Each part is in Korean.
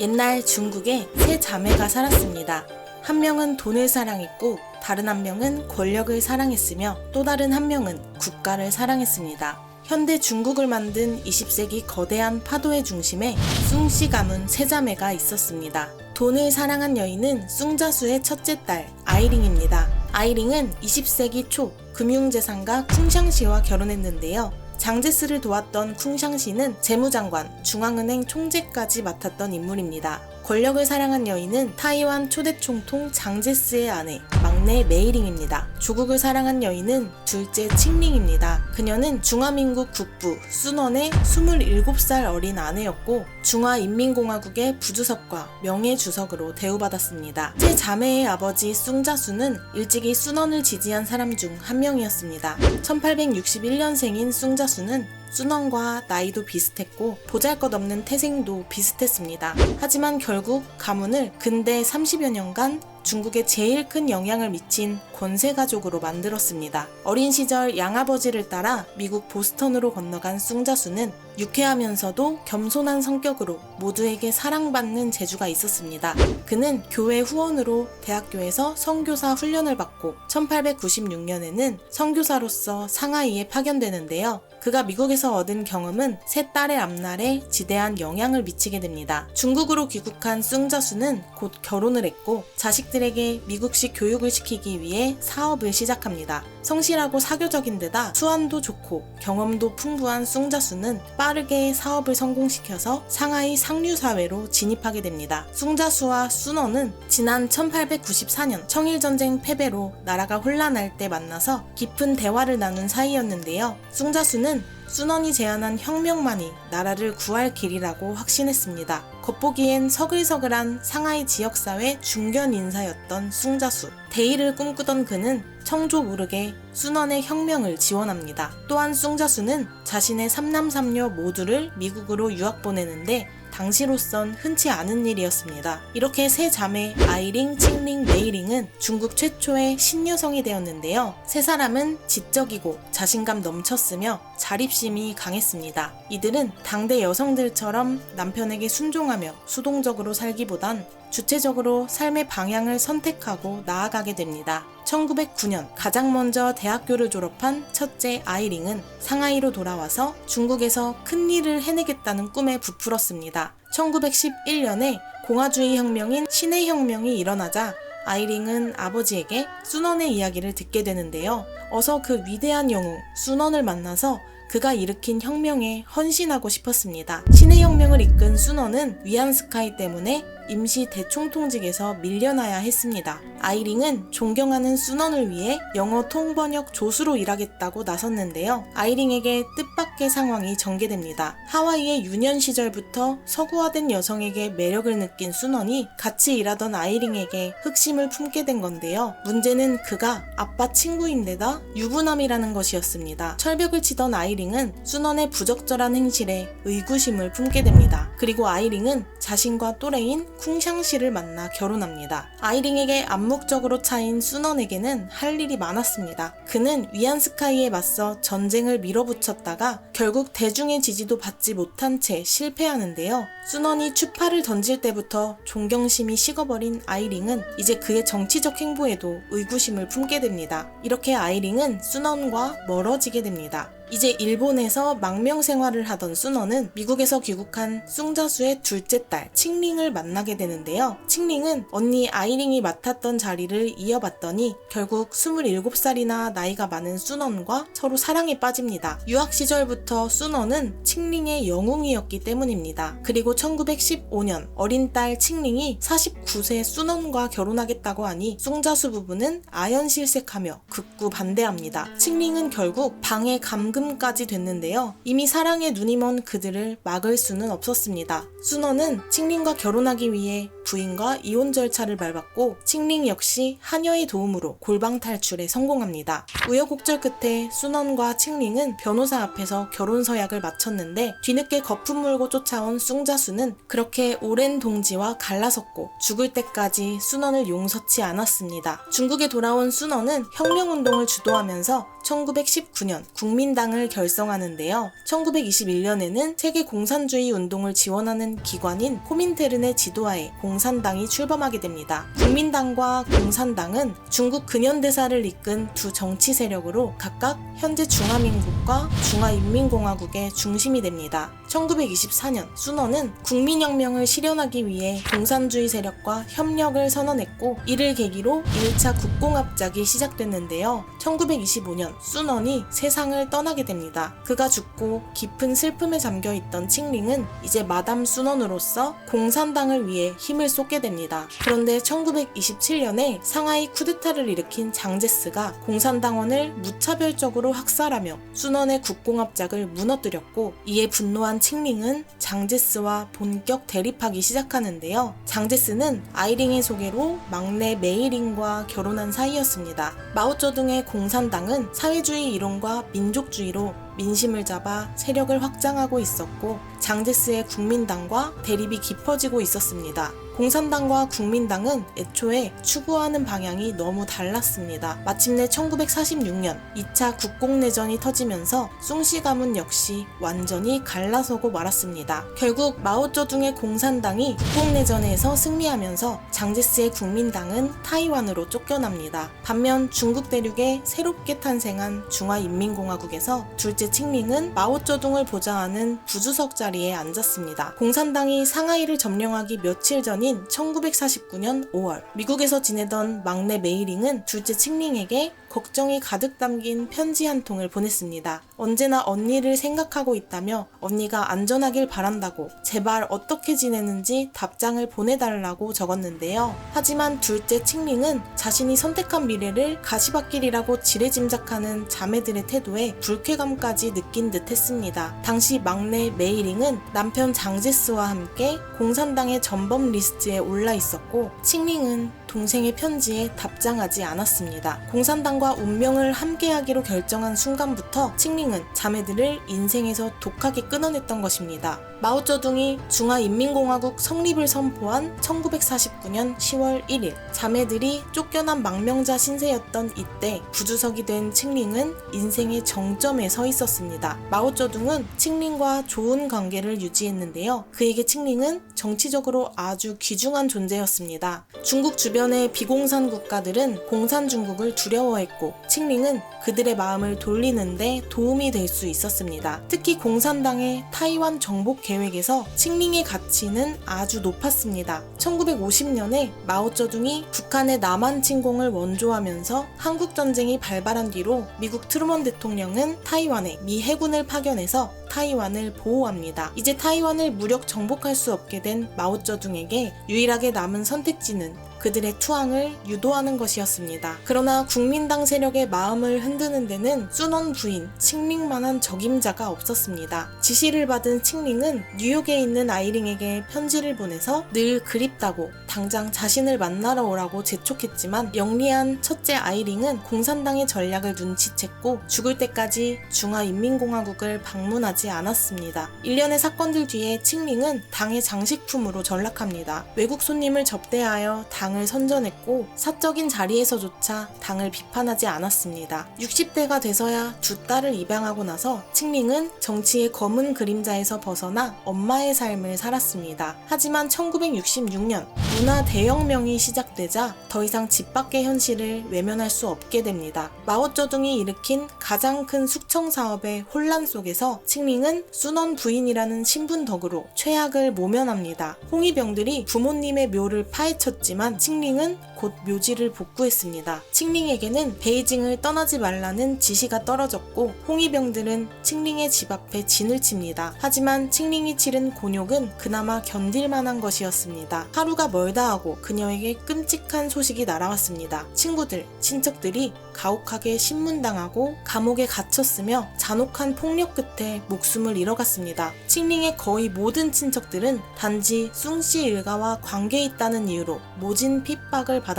옛날 중국에 세 자매가 살았습니다. 한 명은 돈을 사랑했고 다른 한 명은 권력을 사랑했으며 또 다른 한 명은 국가를 사랑했습니다. 현대 중국을 만든 20세기 거대한 파도의 중심에 숭씨 가문 세 자매가 있었습니다. 돈을 사랑한 여인은 숭자수의 첫째 딸 아이링입니다. 아이링은 20세기 초 금융재상가 쿵샹시와 결혼했는데요. 장제스를 도왔던 쿵샹시는 재무장관, 중앙은행 총재까지 맡았던 인물입니다. 권력을 사랑한 여인은 타이완 초대 총통 장제스의 아내, 막내 메이링입니다. 조국을 사랑한 여인은 둘째 칭링입니다. 그녀는 중화민국 국부 순원의 27살 어린 아내였고 중화인민공화국의 부주석과 명예주석으로 대우받았습니다. 제 자매의 아버지 숭자수는 일찍이 순원을 지지한 사람 중 한 명이었습니다. 1861년생인 숭자수는 순원과 나이도 비슷했고 보잘것없는 태생도 비슷했습니다. 하지만 결국 가문을 근대 30여 년간 중국에 제일 큰 영향을 미친 권세 가족으로 만들었습니다. 어린 시절 양아버지를 따라 미국 보스턴으로 건너간 숭자수는 유쾌하면서도 겸손한 성격으로 모두에게 사랑받는 재주가 있었습니다. 그는 교회 후원으로 대학교에서 선교사 훈련을 받고 1896년에는 선교사로서 상하이에 파견되는데요. 그가 미국에서 얻은 경험은 세 딸의 앞날에 지대한 영향을 미치게 됩니다. 중국으로 귀국한 숭자수는 곧 결혼을 했고 자식들에게 미국식 교육을 시키기 위해 사업을 시작합니다. 성실하고 사교적인 데다 수완도 좋고 경험도 풍부한 숭자수는 빠르게 사업을 성공시켜서 상하이 상류사회로 진입하게 됩니다. 숭자수와 순원은 지난 1894년 청일전쟁 패배로 나라가 혼란할 때 만나서 깊은 대화를 나눈 사이였는데요. 숭자수는 순원이 제안한 혁명만이 나라를 구할 길이라고 확신했습니다. 겉보기엔 서글서글한 상하이 지역사회 중견 인사였던 숭자수. 대의를 꿈꾸던 그는 청조 모르게 순원의 혁명을 지원합니다. 또한 숭자수는 자신의 삼남삼녀 모두를 미국으로 유학 보내는데 당시로선 흔치 않은 일이었습니다. 이렇게 세 자매 아이링, 칭링, 메이링은 중국 최초의 신여성이 되었는데요. 세 사람은 지적이고 자신감 넘쳤으며 자립심이 강했습니다. 이들은 당대 여성들처럼 남편에게 순종하며 수동적으로 살기보단 주체적으로 삶의 방향을 선택하고 나아가게 됩니다. 1909년 가장 먼저 대학교를 졸업한 첫째 아이링은 상하이로 돌아와서 중국에서 큰 일을 해내겠다는 꿈에 부풀었습니다. 1911년에 공화주의 혁명인 신해 혁명이 일어나자 아이링은 아버지에게 순원의 이야기를 듣게 되는데요. 어서 그 위대한 영웅 순원을 만나서 그가 일으킨 혁명에 헌신하고 싶었습니다. 신해 혁명을 이끈 순원은 위안스카이 때문에 임시 대총통직에서 밀려나야 했습니다. 아이링은 존경하는 순원을 위해 영어 통번역 조수로 일하겠다고 나섰는데요. 아이링에게 뜻밖의 상황이 전개됩니다. 하와이의 유년 시절부터 서구화된 여성에게 매력을 느낀 순원이 같이 일하던 아이링에게 흑심을 품게 된 건데요. 문제는 그가 아빠 친구인데다 유부남이라는 것이었습니다. 철벽을 치던 아이링은 순원의 부적절한 행실에 의구심을 품게 됩니다. 그리고 아이링은 자신과 또래인 쿵샹시를 만나 결혼합니다. 아이링에게 암묵적으로 차인 순원에게는 할 일이 많았습니다. 그는 위안스카이에 맞서 전쟁을 밀어붙였다가 결국 대중의 지지도 받지 못한 채 실패하는데요. 순원이 추파를 던질 때부터 존경심이 식어버린 아이링은 이제 그의 정치적 행보에도 의구심을 품게 됩니다. 이렇게 아이링은 순원과 멀어지게 됩니다. 이제 일본에서 망명 생활을 하던 순원은 미국에서 귀국한 숭자수의 둘째 딸 칭링을 만나게 되는데요. 칭링은 언니 아이링이 맡았던 자리를 이어받더니 결국 27살이나 나이가 많은 순원과 서로 사랑에 빠집니다. 유학 시절부터 순원은 칭링의 영웅이었기 때문입니다. 그리고 1915년 어린 딸 칭링이 49세 순원과 결혼하겠다고 하니 숭자수 부부는 아연실색하며 극구 반대합니다. 칭링은 결국 방해 감금 까지 됐는데요. 이미 사랑에 눈이 먼 그들을 막을 수는 없었습니다. 순원은 칭링과 결혼하기 위해 부인과 이혼 절차를 밟았고 칭링 역시 하녀의 도움으로 골방 탈출에 성공합니다. 우여곡절 끝에 순원과 칭링은 변호사 앞에서 결혼 서약을 마쳤는데 뒤늦게 거품 물고 쫓아온 숭자수는 그렇게 오랜 동지와 갈라섰고 죽을 때까지 순원을 용서치 않았습니다. 중국에 돌아온 순원은 혁명운동을 주도하면서 1919년 국민당을 결성하는데요. 1921년에는 세계 공산주의 운동을 지원하는 기관인 코민테른의 지도하에 공산 당이 출범하게 됩니다. 국민당과 공산당은 중국 근현대사를 이끈 두 정치 세력으로 각각 현재 중화민국과 중화인민공화국의 중심이 됩니다. 1924년 순원은 국민혁명을 실현하기 위해 공산주의 세력과 협력을 선언했고 이를 계기로 1차 국공합작이 시작됐는데요. 1925년 순원이 세상을 떠나게 됩니다. 그가 죽고 깊은 슬픔에 잠겨 있던 칭링은 이제 마담 순원으로서 공산당을 위해 힘을 쏟게 됩니다. 그런데 1927년에 상하이 쿠데타를 일으킨 장제스가 공산당원을 무차별적으로 학살하며 순원의 국공합작을 무너뜨렸고 이에 분노한 칭링은 장제스와 본격 대립하기 시작하는데요. 장제스는 아이링의 소개로 막내 메이링과 결혼한 사이였습니다. 마오쩌둥의 공산당은 사회주의 이론과 민족주의로 민심을 잡아 세력을 확장하고 있었고 장제스의 국민당과 대립이 깊어지고 있었습니다. 공산당과 국민당은 애초에 추구하는 방향이 너무 달랐습니다. 마침내 1946년 2차 국공내전이 터지면서 숭시 가문 역시 완전히 갈라서고 말았습니다. 결국 마오쩌둥의 공산당이 국공내전에서 승리하면서 장제스의 국민당은 타이완으로 쫓겨납니다. 반면 중국 대륙에 새롭게 탄생한 중화인민공화국에서 둘째 칭링은 마오쩌둥을 보좌하는 부주석 자리에 앉았습니다. 공산당이 상하이를 점령하기 며칠 전인 1949년 5월 미국에서 지내던 막내 메이링은 둘째 칭링에게 걱정이 가득 담긴 편지 한 통을 보냈습니다. 언제나 언니를 생각하고 있다며 언니가 안전하길 바란다고 제발 어떻게 지내는지 답장을 보내달라고 적었는데요. 하지만 둘째 칭링은 자신이 선택한 미래를 가시밭길이라고 지레짐작하는 자매들의 태도에 불쾌감까지 느낀 듯 했습니다. 당시 막내 메이링은 남편 장제스와 함께 공산당의 전범 리스트에 올라 있었고 칭링은 동생의 편지에 답장하지 않았습니다. 공산당과 운명을 함께하기로 결정한 순간부터 칭링은 자매들을 인생에서 독하게 끊어냈던 것입니다. 마오쩌둥이 중화인민공화국 성립을 선포한 1949년 10월 1일 자매들이 쫓겨난 망명자 신세였던 이때 부주석이 된 칭링은 인생의 정점에 서 있었습니다. 마오쩌둥은 칭링과 좋은 관계를 유지했는데요. 그에게 칭링은 정치적으로 아주 귀중한 존재였습니다. 중국 주변의 비공산 국가들은 공산 중국을 두려워했고 칭링은 그들의 마음을 돌리는데 도움이 될 수 있었습니다. 특히 공산당의 타이완 정복 계획에서 칭링의 가치는 아주 높았습니다. 1950년에 마오쩌둥이 북한의 남한 침공을 원조하면서 한국 전쟁이 발발한 뒤로 미국 트루먼 대통령은 타이완에 미 해군을 파견해서 타이완을 보호합니다. 이제 타이완을 무력 정복할 수 없게 된 마오쩌둥에게 유일하게 남은 선택지는 그들의 투항을 유도하는 것이었습니다. 그러나 국민당 세력의 마음을 흔드는 데는 순원 부인 칭링만한 적임자가 없었습니다. 지시를 받은 칭링은 뉴욕에 있는 아이링에게 편지를 보내서 늘 그립다고 당장 자신을 만나러 오라고 재촉했지만 영리한 첫째 아이링은 공산당의 전략을 눈치챘고 죽을 때까지 중화인민공화국을 방문하지 않았습니다. 일련의 사건들 뒤에 칭링은 당의 장식품으로 전락합니다. 외국 손님을 접대하여 당을 선전했고 사적인 자리에서조차 당을 비판하지 않았습니다. 60대가 돼서야 두 딸을 입양하고 나서 칭링은 정치의 검은 그림자에서 벗어나 엄마의 삶을 살았습니다. 하지만 1966년 문화 대혁명이 시작되자 더 이상 집 밖의 현실을 외면할 수 없게 됩니다. 마오쩌둥이 일으킨 가장 큰 숙청 사업의 혼란 속에서 칭링은 순원 부인이라는 신분 덕으로 최악을 모면합니다. 홍위병들이 부모님의 묘를 파헤쳤지만 칭링은 곧 묘지를 복구했습니다. 칭링에게는 베이징을 떠나지 말라는 지시가 떨어졌고 홍위병들은 칭링의 집 앞에 진을 칩니다. 하지만 칭링이 치른 곤욕은 그나마 견딜 만한 것이었습니다. 하루가 멀다 하고 그녀에게 끔찍한 소식이 날아왔습니다. 친구들, 친척들이 가혹하게 신문당하고 감옥에 갇혔으며 잔혹한 폭력 끝에 목숨을 잃어갔습니다. 칭링의 거의 모든 친척들은 단지 숭씨 일가와 관계 있다는 이유로 모진 핍박을 받았습니다.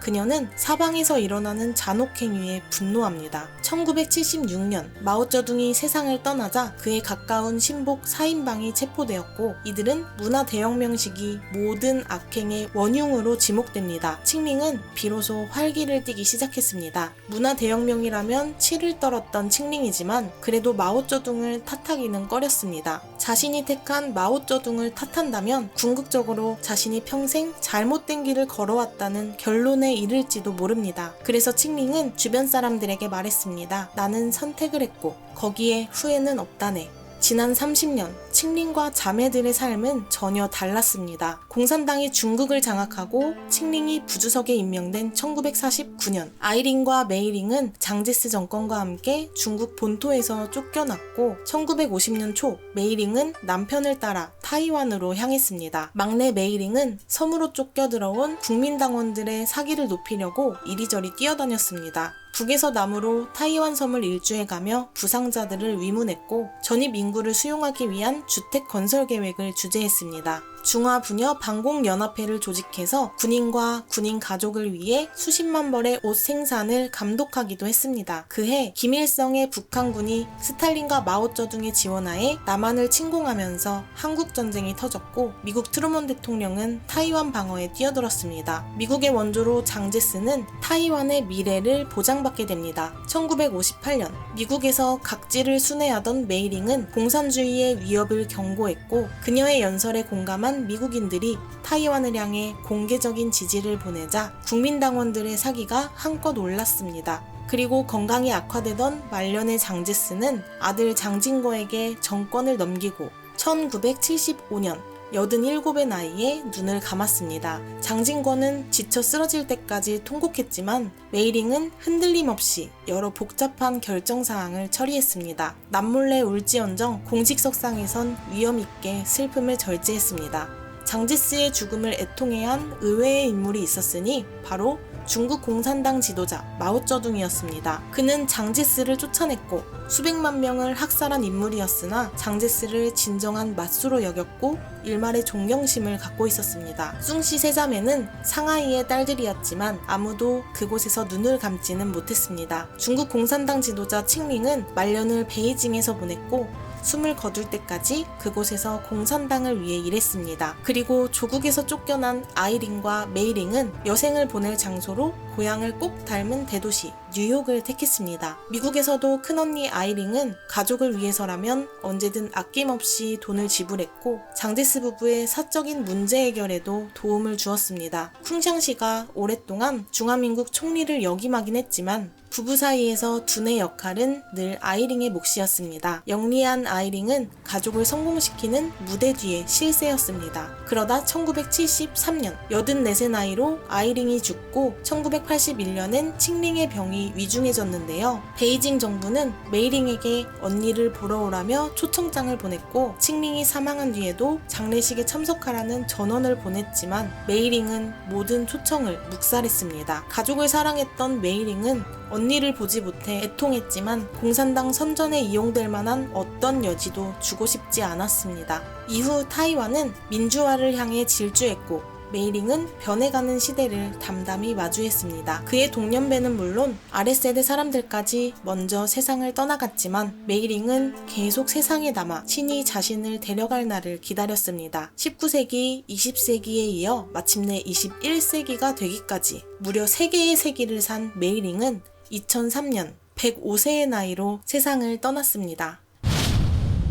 그녀는 사방에서 일어나는 잔혹 행위에 분노합니다. 1976년 마오쩌둥이 세상을 떠나자 그에 가까운 신복 4인방이 체포되었고 이들은 문화 대혁명 시기 모든 악행의 원흉으로 지목됩니다. 칭링은 비로소 활기를 띠기 시작했습니다. 문화 대혁명이라면 치를 떨었던 칭링이지만 그래도 마오쩌둥을 탓하기는 꺼렸습니다. 자신이 택한 마오쩌둥을 탓한다면 궁극적으로 자신이 평생 잘못된 길을 걸어왔다는 결론에 이를지도 모릅니다. 그래서 칭링은 주변 사람들에게 말했습니다. 나는 선택을 했고 거기에 후회는 없다네. 지난 30년 칭링과 자매들의 삶은 전혀 달랐습니다. 공산당이 중국을 장악하고 칭링이 부주석에 임명된 1949년 아이링과 메이링은 장제스 정권과 함께 중국 본토에서 쫓겨났고 1950년 초 메이링은 남편을 따라 타이완으로 향했습니다. 막내 메이링은 섬으로 쫓겨 들어온 국민당원들의 사기를 높이려고 이리저리 뛰어다녔습니다. 북에서 남으로 타이완 섬을 일주해가며 부상자들을 위문했고 전입 인구를 수용하기 위한 주택 건설 계획을 주재했습니다. 중화부녀 방공연합회를 조직해서 군인과 군인 가족을 위해 수십만 벌의 옷 생산을 감독하기도 했습니다. 그해 김일성의 북한군이 스탈린과 마오쩌둥의 지원하에 남한을 침공하면서 한국 전쟁이 터졌고 미국 트루먼 대통령은 타이완 방어에 뛰어들었습니다. 미국의 원조로 장제스는 타이완의 미래를 보장받게 됩니다. 1958년 미국에서 각지를 순회하던 메이링은 공산주의의 위협을 경고했고 그녀의 연설에 공감한 미국인들이 타이완을 향해 공개적인 지지를 보내자 국민당원들의 사기가 한껏 올랐습니다. 그리고 건강이 악화되던 말년의 장제스는 아들 장진거에게 정권을 넘기고 1975년 87의 나이에 눈을 감았습니다. 장진권은 지쳐 쓰러질 때까지 통곡했지만 메이링은 흔들림 없이 여러 복잡한 결정 사항을 처리했습니다. 남몰래 울지언정 공식석상에선 위험 있게 슬픔을 절제했습니다. 장제스의 죽음을 애통해야 한 의외의 인물이 있었으니 바로 중국 공산당 지도자 마오쩌둥이었습니다. 그는 장제스를 쫓아냈고 수백만 명을 학살한 인물이었으나 장제스를 진정한 맞수로 여겼고 일말의 존경심을 갖고 있었습니다. 숭씨 세자매는 상하이의 딸들이었지만 아무도 그곳에서 눈을 감지는 못했습니다. 중국 공산당 지도자 칭링은 말년을 베이징에서 보냈고 숨을 거둘 때까지 그곳에서 공산당을 위해 일했습니다. 그리고 조국에서 쫓겨난 아이링과 메이링은 여생을 보낼 장소로 고향을 꼭 닮은 대도시 뉴욕을 택했습니다. 미국에서도 큰언니 아이링은 가족을 위해서라면 언제든 아낌없이 돈을 지불했고 장제스 부부의 사적인 문제 해결에도 도움을 주었습니다. 쿵샹시가 오랫동안 중화민국 총리를 역임하긴 했지만 부부 사이에서 두뇌 역할은 늘 아이링의 몫이었습니다. 영리한 아이링은 가족을 성공시키는 무대 뒤의 실세였습니다. 그러다 1973년 84세 나이로 아이링이 죽고 1981년엔 칭링의 병이 위중해졌는데요. 베이징 정부는 메이링에게 언니를 보러 오라며 초청장을 보냈고 칭링이 사망한 뒤에도 장례식에 참석하라는 전원을 보냈지만 메이링은 모든 초청을 묵살했습니다. 가족을 사랑했던 메이링은 언니를 보지 못해 애통했지만 공산당 선전에 이용될 만한 어떤 여지도 주고 싶지 않았습니다. 이후 타이완은 민주화를 향해 질주했고 메이링은 변해가는 시대를 담담히 마주했습니다. 그의 동년배는 물론 아랫세대 사람들까지 먼저 세상을 떠나갔지만 메이링은 계속 세상에 남아 친히 자신을 데려갈 날을 기다렸습니다. 19세기, 20세기에 이어 마침내 21세기가 되기까지 무려 3개의 세기를 산 메이링은 2003년 105세의 나이로 세상을 떠났습니다.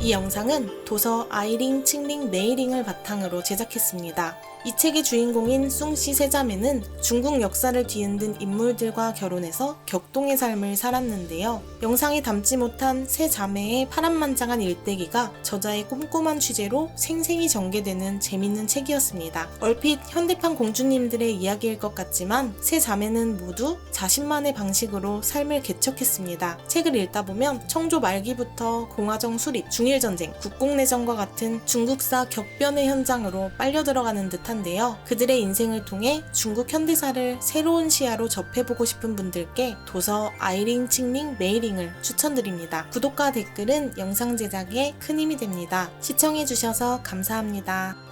이 영상은 도서 아이링, 칭링, 메이링을 바탕으로 제작했습니다. 이 책의 주인공인 숭씨 세자매는 중국 역사를 뒤흔든 인물들과 결혼해서 격동의 삶을 살았는데요. 영상에 담지 못한 세 자매의 파란만장한 일대기가 저자의 꼼꼼한 취재로 생생히 전개되는 재밌는 책이었습니다. 얼핏 현대판 공주님들의 이야기일 것 같지만 세 자매는 모두 자신만의 방식으로 삶을 개척했습니다. 책을 읽다 보면 청조 말기부터 공화정 수립, 중일전쟁, 국공내전과 같은 중국사 격변의 현장으로 빨려 들어가는 듯한 한데요. 그들의 인생을 통해 중국 현대사를 새로운 시야로 접해보고 싶은 분들께 도서 아이링, 칭링, 메이링을 추천드립니다. 구독과 댓글은 영상 제작에 큰 힘이 됩니다. 시청해주셔서 감사합니다.